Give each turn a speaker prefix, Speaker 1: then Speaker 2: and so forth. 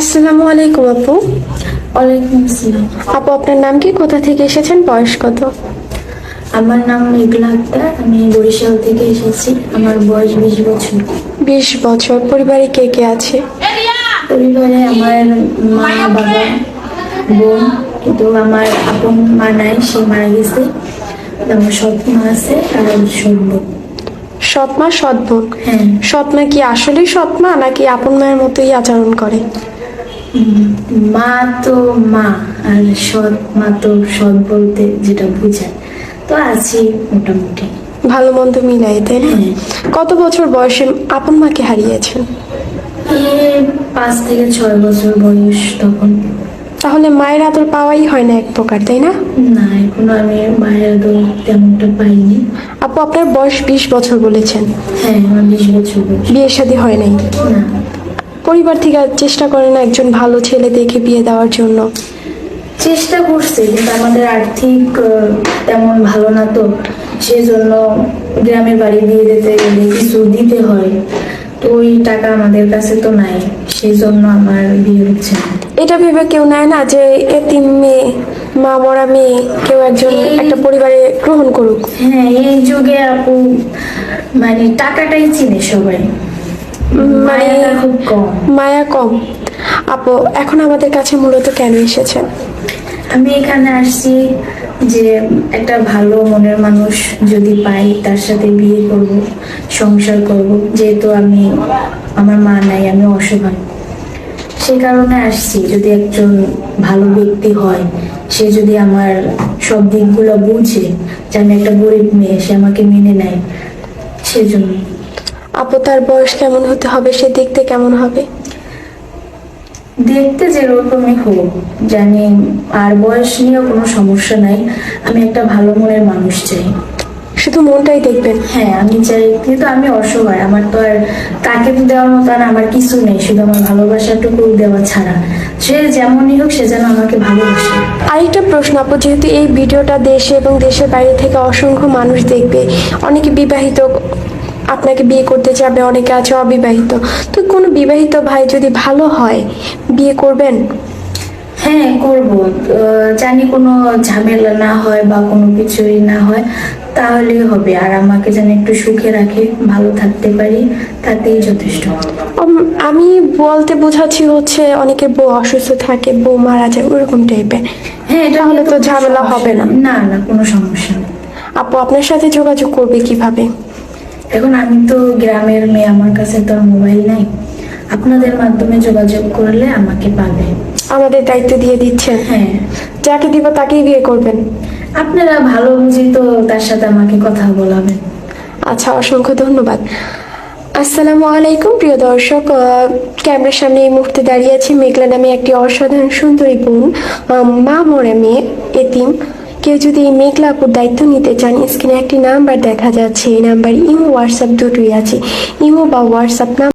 Speaker 1: আসসালামু আলাইকুম আপু।
Speaker 2: ওয়ালাইকুম আসসালাম।
Speaker 1: আপু আপনার নাম কি? কোথা থেকে এসেছেন? বয়স কত?
Speaker 2: আমার নাম মেঘলা আক্তার। আমি বরিশাল থেকে এসেছি। আমার বয়স বিশ বছর।
Speaker 1: বিশ বছর। পরিবারে কে কে আছে?
Speaker 2: পরিবারে আমার মা বাবা বোন কিন্তু আমার আপন মা নাই সে মারা গেছে। আমার সৎ মা আছে আর সৎ বোন।
Speaker 1: সৎ মা সৎ বোন।
Speaker 2: হ্যাঁ।
Speaker 1: সৎ মা কি আসলেই সৎ মা নাকি আপন মায়ের মতোই আচরণ করে?
Speaker 2: মা তো মা আর সৎ মা তো সৎ বলতে যেটা বোঝায়। তো আছি মোটামুটি।
Speaker 1: ভালো মন্দ মিলাই তাই না?
Speaker 2: হ্যাঁ।
Speaker 1: কত বছর বয়সে আপন মাকে হারিয়েছেন?
Speaker 2: পাঁচ থেকে ছয় বছর বয়স তখন।
Speaker 1: তাহলে মায়ের আদর পাওয়াই হয় না এক প্রকার তাই না?
Speaker 2: না এখনও আমি মায়ের দোল তেমনটা পাইনি।
Speaker 1: আপু আপনার বয়স বিশ বছর বলেছেন।
Speaker 2: হ্যাঁ আমার বিশ বছর
Speaker 1: বিয়ে শাদী হয় নাই?
Speaker 2: না।
Speaker 1: পরিবার থেকে চেষ্টা না একজন ভালো ছেলে দেখে বিয়ে দেওয়ার জন্য।
Speaker 2: চেষ্টা করছে কিন্তু আমাদের আর্থিক তেমন ভালো না তো। সেজন্য গ্রামের বাড়ি দিয়ে দিতে গেলে কিছু দিতে হয়। তো ওই টাকা আমাদের কাছে তো নাই সেই জন্য আমার বিয়ে হচ্ছে না।
Speaker 1: এটা ভেবে কেউ নেয় না যে এতিম মেয়ে মা মরা মেয়ে কেউ একজন একটা পরিবারে গ্রহণ করুক।
Speaker 2: হ্যাঁ এই যুগে আপু মানে টাকাটাই চিনে সবাই।
Speaker 1: মানে মায়া কম। আপু এখন আমাদের কাছে মূলত কেন এসেছেন?
Speaker 2: আমি এখানে আসছি যে একটা ভালো মনের মানুষ যদি পাই তার সাথে বিয়ে করব সংসার করব। যেহেতু আমি আমার মা নাই আমি অসহায়। সে কারণে আসছি। যদি একজন ভালো ব্যক্তি হয় সে যদি আমার সব দিকগুলো বুঝে যে আমি একটা গরিব মেয়ে সে আমাকে মেনে নেয় সেজন্য।
Speaker 1: আপু তার বয়স কেমন হতে হবে? সে দেখতে কেমন হবে?
Speaker 2: দেখতে যেরকমই হোক জানি আর বয়স নিয়েও কোনো সমস্যা নাই। আমি একটা ভালো মনের মানুষ চাই।
Speaker 1: শুধু মনটাই দেখবেন?
Speaker 2: হ্যাঁ আমি চাই। কিন্তু আমি অসহায় আমার তো আর তাকে তো দেওয়ার মতো আর আমার কিছু নেই। শুধু আমার ভালোবাসাটুকু দেওয়া ছাড়া। সে যেমনই হোক সে যেন আমাকে ভালোবাসে।
Speaker 1: আরেকটা প্রশ্ন আপু যেহেতু এই ভিডিওটা দেশে এবং দেশের বাইরে থেকে অসংখ্য মানুষ দেখবে অনেকে বিবাহিত আপনাকে বিয়ে করতে যাবে অনেকে আছে অবিবাহিত। তো কোনো বিবাহিত ভাই যদি ভালো হয় বিয়ে করবেন?
Speaker 2: হ্যাঁ করব। জানি কোনো ঝামেলা না হয় বা কোনো কিছুই না হয় তাহলেই হবে। আর আমাকে যেন একটু সুখে রাখে ভালো থাকতে পারি তাতেই যথেষ্ট।
Speaker 1: আমি বলতে বোঝাচ্ছি হচ্ছে অনেকে বউ অসুস্থ থাকে বউ মারা যায় ওরকম টাইপের।
Speaker 2: হ্যাঁ এটা
Speaker 1: তাহলে তো ঝামেলা হবে না।
Speaker 2: না না কোনো সমস্যা নেই।
Speaker 1: আপু আপনার সাথে যোগাযোগ করবে কীভাবে?
Speaker 2: এখন আমি তো গ্রামের মেয়ে আমার কাছে তো মোবাইল নাই। আপনাদের মাধ্যমে যোগাযোগ করলে আমাকে পাবে।
Speaker 1: আমাদের দায়িত্ব দিয়ে দিচ্ছেন।
Speaker 2: হ্যাঁ।
Speaker 1: যাকে দিব তাকেই বিয়ে করবেন।
Speaker 2: আপনারা ভালো বুঝি তো তার সাথে আমাকে কথা বলাবেন।
Speaker 1: আচ্ছা অসংখ্য ধন্যবাদ। আসসালামু আলাইকুম প্রিয় দর্শক। ক্যামেরার সামনে এই মুহূর্তে দাঁড়িয়ে আছি মেঘলা নামে একটি অসাধারণ সুন্দরী বোন মা মরে মেয়ে এতিম। কেউ যদি এই মেঘলা আপুর দায়িত্ব নিতে চান, স্ক্রিনে একটি নাম্বার দেখা যাচ্ছে। এই নাম্বার ইমো, হোয়াটসঅ্যাপ দুটোই আছে। ইমো বা হোয়াটসঅ্যাপ